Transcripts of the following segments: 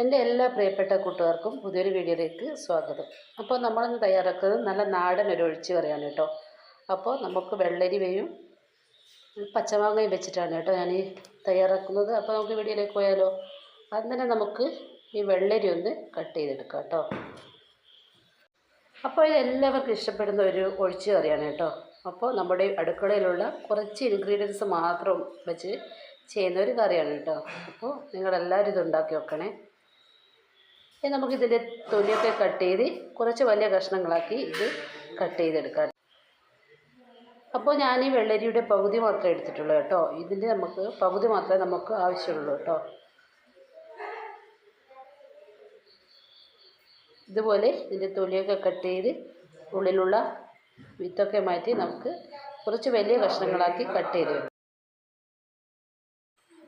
എന്റെ എല്ലാ പ്രിയപ്പെട്ട കൂട്ടുകാർക്കും പുതിയൊരു വീഡിയോയിലേക്ക് സ്വാഗതം. അപ്പോൾ നമ്മളിന്ന് തയ്യാറാക്കുന്നത് നല്ല നാടൻ ഒരു ഒഴിച്ച് കറിയാണ് കേട്ടോ. അപ്പോൾ നമുക്ക് വെള്ളരിവയും പച്ചമാങ്ങയും വെച്ചിട്ടാണ് കേട്ടോ ഞാൻ ഈ തയ്യാറാക്കുന്നത്. അപ്പോൾ നമുക്ക് വീഡിയോയിലേക്ക് പോയാലോ? അന്നേരം നമുക്ക് ഈ വെള്ളരി ഒന്ന് കട്ട് ചെയ്തെടുക്കാം കേട്ടോ. അപ്പോൾ ഇത് എല്ലാവർക്കും ഇഷ്ടപ്പെടുന്ന ഒരു ഒഴിച്ച് കറിയാണ് കേട്ടോ. അപ്പോൾ നമ്മുടെ അടുക്കളയിലുള്ള കുറച്ച് ഇൻഗ്രീഡിയൻസ് മാത്രം വെച്ച് ചെയ്യുന്ന ഒരു കറിയാണ് കേട്ടോ. അപ്പോൾ നിങ്ങളെല്ലാവരും ഇത് ഉണ്ടാക്കി വെക്കണേ. ഇനി നമുക്കിതിന്റെ തൊലിയൊക്കെ കട്ട് ചെയ്ത് കുറച്ച് വലിയ കഷ്ണങ്ങളാക്കി ഇത് കട്ട് ചെയ്തെടുക്കാം. അപ്പോൾ ഞാൻ ഈ വെള്ളരിയുടെ പകുതി മാത്രമേ എടുത്തിട്ടുള്ളൂ കേട്ടോ. ഇതിന്റെ നമുക്ക് പകുതി മാത്രമേ നമുക്ക് ആവശ്യമുള്ളൂ കേട്ടോ. ഇതുപോലെ ഇതിന്റെ തൊലിയൊക്കെ കട്ട് ചെയ്ത് ഉള്ളിലുള്ള വിത്തൊക്കെ മാറ്റി നമുക്ക് കുറച്ച് വലിയ കഷ്ണങ്ങളാക്കി കട്ട് ചെയ്ത് വെക്കാം.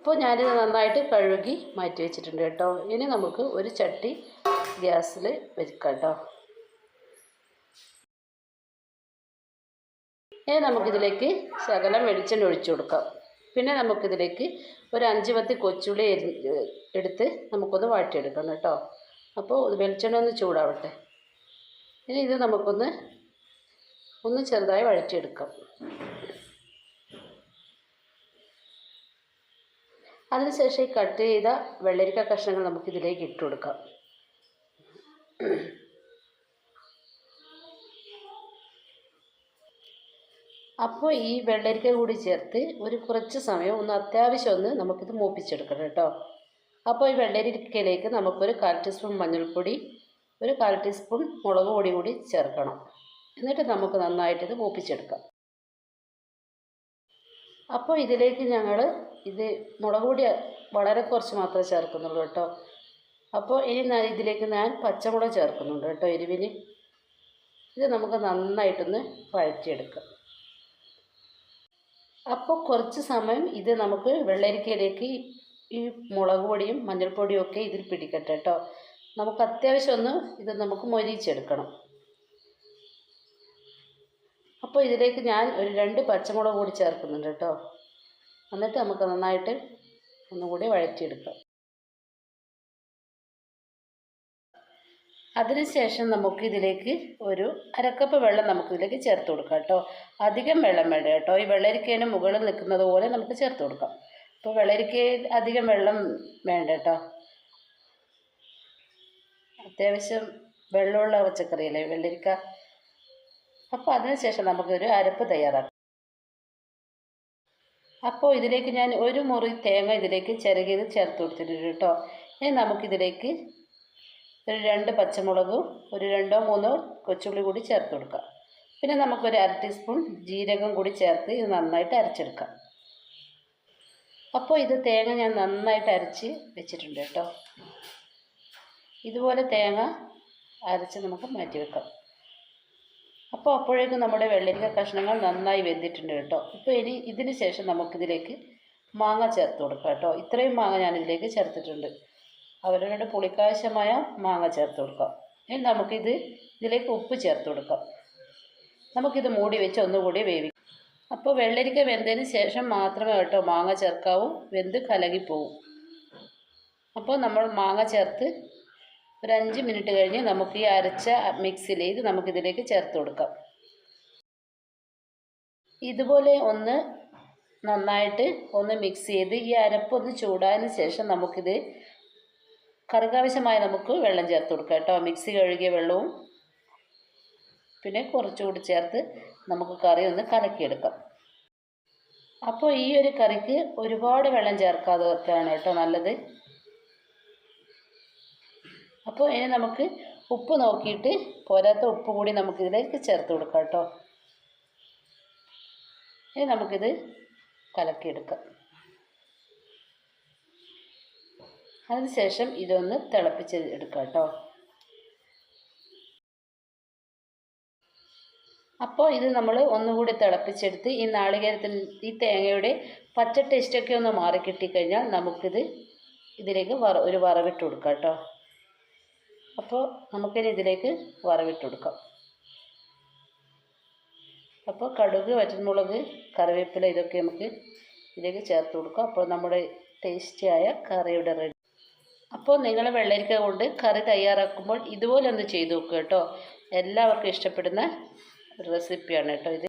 അപ്പോൾ ഞാനിത് നന്നായിട്ട് കഴുകി മാറ്റി വെച്ചിട്ടുണ്ട് കേട്ടോ. ഇനി നമുക്ക് ഒരു ചട്ടി ഗ്യാസിൽ വെക്കാം കേട്ടോ. ഇനി നമുക്കിതിലേക്ക് ശകലം വെളിച്ചെണ്ണ ഒഴിച്ചു കൊടുക്കാം. പിന്നെ നമുക്കിതിലേക്ക് ഒരു അഞ്ച് പത്ത് കൊച്ചുള്ളി എടുത്ത് നമുക്കൊന്ന് വാട്ടിയെടുക്കണം കേട്ടോ. അപ്പോൾ വെളിച്ചെണ്ണ ഒന്ന് ചൂടാവട്ടെ. ഇനി ഇത് നമുക്കൊന്ന് ഒന്ന് ചെറുതായി വഴറ്റിയെടുക്കാം. അതിനുശേഷം ഈ കട്ട് ചെയ്ത വെള്ളരിക്ക കഷ്ണങ്ങൾ നമുക്ക് ഇതിലേക്ക് ഇട്ട് കൊടുക്കാം. അപ്പോൾ ഈ വെള്ളരിക്ക കൂടി ചേർത്ത് ഒരു കുറച്ച് സമയം ഒന്ന് അത്യാവശ്യം ഒന്ന് നമുക്കിത് മൂപ്പിച്ചെടുക്കണം കേട്ടോ. അപ്പോൾ ഈ വെള്ളരിക്കയിലേക്ക് നമുക്കൊരു കാൽ ടീസ്പൂൺ മഞ്ഞൾപ്പൊടി ഒരു കാൽ ടീസ്പൂൺ മുളക് പൊടി കൂടി ചേർക്കണം. എന്നിട്ട് നമുക്ക് നന്നായിട്ടിത് മൂപ്പിച്ചെടുക്കാം. അപ്പോൾ ഇതിലേക്ക് ഞങ്ങൾ ഇത് മുളക് പൊടി വളരെ കുറച്ച് മാത്രമേ ചേർക്കുന്നുള്ളൂ കേട്ടോ. അപ്പോൾ ഇനി ഞാൻ ഇതിലേക്ക് ഞാൻ പച്ചമുളക് ചേർക്കുന്നുണ്ട് കേട്ടോ എരിവിന്. ഇത് നമുക്ക് നന്നായിട്ടൊന്ന് വഴറ്റിയെടുക്കാം. അപ്പോൾ കുറച്ച് സമയം ഇത് നമുക്ക് വെള്ളരിക്കയിലേക്ക് ഈ മുളക് പൊടിയും മഞ്ഞൾപ്പൊടിയും ഒക്കെ ഇതിൽ പിടിക്കട്ടെ കേട്ടോ. നമുക്ക് അത്യാവശ്യം ഒന്ന് ഇത് നമുക്ക് മൊരിച്ചെടുക്കണം അപ്പോൾ ഇതിലേക്ക് ഞാൻ ഒരു രണ്ട് പച്ചമുളക് കൂടി ചേർക്കുന്നുണ്ട് കേട്ടോ. എന്നിട്ട് നമുക്ക് നന്നായിട്ട് ഒന്നുകൂടി വഴറ്റിയെടുക്കാം. അതിനുശേഷം നമുക്ക് ഇതിലേക്ക് ഒരു അരക്കപ്പ് വെള്ളം നമുക്ക് ഇതിലേക്ക് ചേർത്ത് കൊടുക്കാം കേട്ടോ. അധികം വെള്ളം വേണ്ട കേട്ടോ. ഈ വെള്ളരിക്കേന് മുകളിൽ നിൽക്കുന്നത് പോലെ നമുക്ക് ചേർത്ത് കൊടുക്കാം. അപ്പോൾ വെള്ളരിക്കയിൽ അധികം വെള്ളം വേണ്ട കേട്ടോ. അത്യാവശ്യം വെള്ളമുള്ള പച്ചക്കറിയല്ലേ വെള്ളരിക്ക? അപ്പോൾ അതിനുശേഷം നമുക്കൊരു അരപ്പ് തയ്യാറാക്കാം. അപ്പോൾ ഇതിലേക്ക് ഞാൻ ഒരു മുറി തേങ്ങ ഇതിലേക്ക് ചിരകിയത് ചേർത്ത് കൊടുത്തിട്ടുണ്ട് കേട്ടോ. ഇനി നമുക്കിതിലേക്ക് ഒരു രണ്ട് പച്ചമുളകും ഒരു രണ്ടോ മൂന്നോ കൊച്ചുള്ളി കൂടി ചേർത്ത് കൊടുക്കാം. പിന്നെ നമുക്കൊരു അര ടീസ്പൂൺ ജീരകം കൂടി ചേർത്ത് ഇത് നന്നായിട്ട് അരച്ചെടുക്കാം. അപ്പോൾ ഇത് തേങ്ങ ഞാൻ നന്നായിട്ട് അരച്ച് വെച്ചിട്ടുണ്ട് കേട്ടോ. ഇതുപോലെ തേങ്ങ അരച്ച് നമുക്ക് മാറ്റി വെക്കാം. അപ്പോൾ അപ്പോഴേക്കും നമ്മുടെ വെള്ളരിക്ക കഷ്ണങ്ങൾ നന്നായി വെന്തിട്ടുണ്ട് കേട്ടോ. ഇപ്പോൾ ഇനി ഇതിന് ശേഷം നമുക്കിതിലേക്ക് മാങ്ങ ചേർത്ത് കൊടുക്കാം കേട്ടോ. ഇത്രയും മാങ്ങ ഞാനിതിലേക്ക് ചേർത്തിട്ടുണ്ട്. അവരവരുടെ പുളിക്കാവശ്യമായ മാങ്ങ ചേർത്ത് കൊടുക്കാം. ഇനി നമുക്കിത് ഇതിലേക്ക് ഉപ്പ് ചേർത്ത് കൊടുക്കാം. നമുക്കിത് മൂടി വെച്ച് ഒന്നുകൂടി വേവിക്കാം അപ്പോൾ വെള്ളരിക്ക വെന്തതിന് ശേഷം മാത്രമേ കേട്ടോ മാങ്ങ ചേർക്കാവൂ. വെന്ത് കലകിപ്പോവും. അപ്പോൾ നമ്മൾ മാങ്ങ ചേർത്ത് ഒരു അഞ്ച് മിനിറ്റ് കഴിഞ്ഞ് നമുക്ക് ഈ അരച്ച മിക്സിയിൽ ഇത് നമുക്കിതിലേക്ക് ചേർത്ത് കൊടുക്കാം. ഇതുപോലെ ഒന്ന് നന്നായിട്ട് ഒന്ന് മിക്സ് ചെയ്ത് ഈ അരപ്പൊന്ന് ചൂടായതിന് ശേഷം നമുക്കിത് കറുകാവശ്യമായി നമുക്ക് വെള്ളം ചേർത്ത് കൊടുക്കാം കേട്ടോ. മിക്സി കഴുകിയ വെള്ളവും പിന്നെ കുറച്ചുകൂടി ചേർത്ത് നമുക്ക് കറി ഒന്ന് കലക്കിയെടുക്കാം. അപ്പോൾ ഈ ഒരു കറിക്ക് ഒരുപാട് വെള്ളം ചേർക്കാതെ വെക്കുകയാണ് കേട്ടോ നല്ലത്. അപ്പോൾ ഇനി നമുക്ക് ഉപ്പ് നോക്കിയിട്ട് പോരാത്ത ഉപ്പ് കൂടി നമുക്കിതിലേക്ക് ചേർത്ത് കൊടുക്കാം കേട്ടോ. ഇനി നമുക്കിത് കലക്കിയെടുക്കാം. അതിനുശേഷം ഇതൊന്ന് തിളപ്പിച്ച് എടുക്കാം കേട്ടോ. അപ്പോൾ ഇത് നമ്മൾ ഒന്നുകൂടി തിളപ്പിച്ചെടുത്ത് ഈ നാളികേരത്തിൽ ഈ തേങ്ങയുടെ പച്ച ടേസ്റ്റൊക്കെ ഒന്ന് മാറി കിട്ടിക്കഴിഞ്ഞാൽ നമുക്കിത് ഇതിലേക്ക് വറ ഒരു വറവിട്ട് കൊടുക്കാം കേട്ടോ. അപ്പോൾ നമുക്കിനി ഇതിലേക്ക് വറവിട്ട് കൊടുക്കാം അപ്പോൾ കടുക് വറ്റൻമുളക് കറിവേപ്പില ഇതൊക്കെ നമുക്ക് ഇതിലേക്ക് ചേർത്ത് കൊടുക്കാം അപ്പോൾ നമ്മുടെ ടേസ്റ്റിയായ കറിയുടെ റെഡി. അപ്പോൾ നിങ്ങൾ വെള്ളരിക്ക കൊണ്ട് കറി തയ്യാറാക്കുമ്പോൾ ഇതുപോലെ ഒന്ന് ചെയ്ത് നോക്കുക കേട്ടോ. എല്ലാവർക്കും ഇഷ്ടപ്പെടുന്ന റെസിപ്പിയാണ് കേട്ടോ ഇത്.